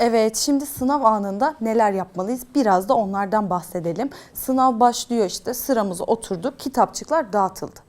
Evet, şimdi sınav anında neler yapmalıyız? Biraz da onlardan bahsedelim. Sınav başlıyor işte, sıramıza oturduk, kitapçıklar dağıtıldı.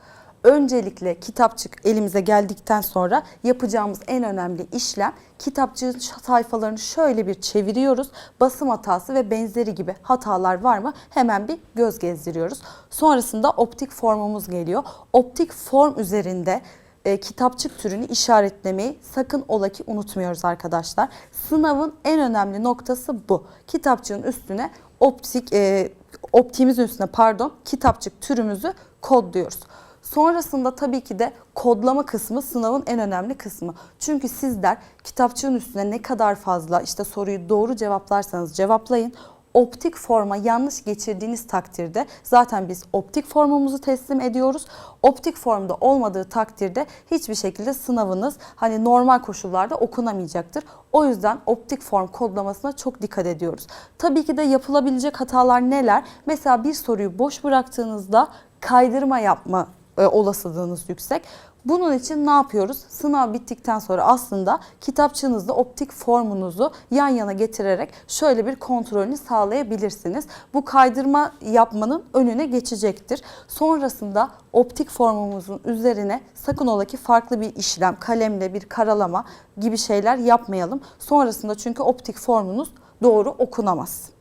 Öncelikle kitapçık elimize geldikten sonra yapacağımız en önemli işlem kitapçığın sayfalarını şöyle bir çeviriyoruz. Basım hatası ve benzeri gibi hatalar var mı hemen bir göz gezdiriyoruz. Sonrasında optik formumuz geliyor. Optik form üzerinde e, kitapçık türünü işaretlemeyi sakın ola ki unutmuyoruz arkadaşlar. Sınavın en önemli noktası bu. Kitapçığın üstüne optik e, optiğimizin üstüne pardon kitapçık türümüzü kodluyoruz. Sonrasında tabii ki de kodlama kısmı sınavın en önemli kısmı. Çünkü sizler kitapçığın üstüne ne kadar fazla işte soruyu doğru cevaplarsanız cevaplayın optik forma yanlış geçirdiğiniz takdirde zaten biz optik formumuzu teslim ediyoruz. Optik formda olmadığı takdirde hiçbir şekilde sınavınız hani normal koşullarda okunamayacaktır. O yüzden optik form kodlamasına çok dikkat ediyoruz. Tabii ki de yapılabilecek hatalar neler? Mesela bir soruyu boş bıraktığınızda kaydırma yapma olasılığınız yüksek. Bunun için ne yapıyoruz? Sınav bittikten sonra aslında kitapçığınızda optik formunuzu yan yana getirerek şöyle bir kontrolünü sağlayabilirsiniz. Bu kaydırma yapmanın önüne geçecektir. Sonrasında optik formumuzun üzerine sakın ola ki farklı bir işlem, kalemle bir karalama gibi şeyler yapmayalım. Sonrasında çünkü optik formunuz doğru okunamaz.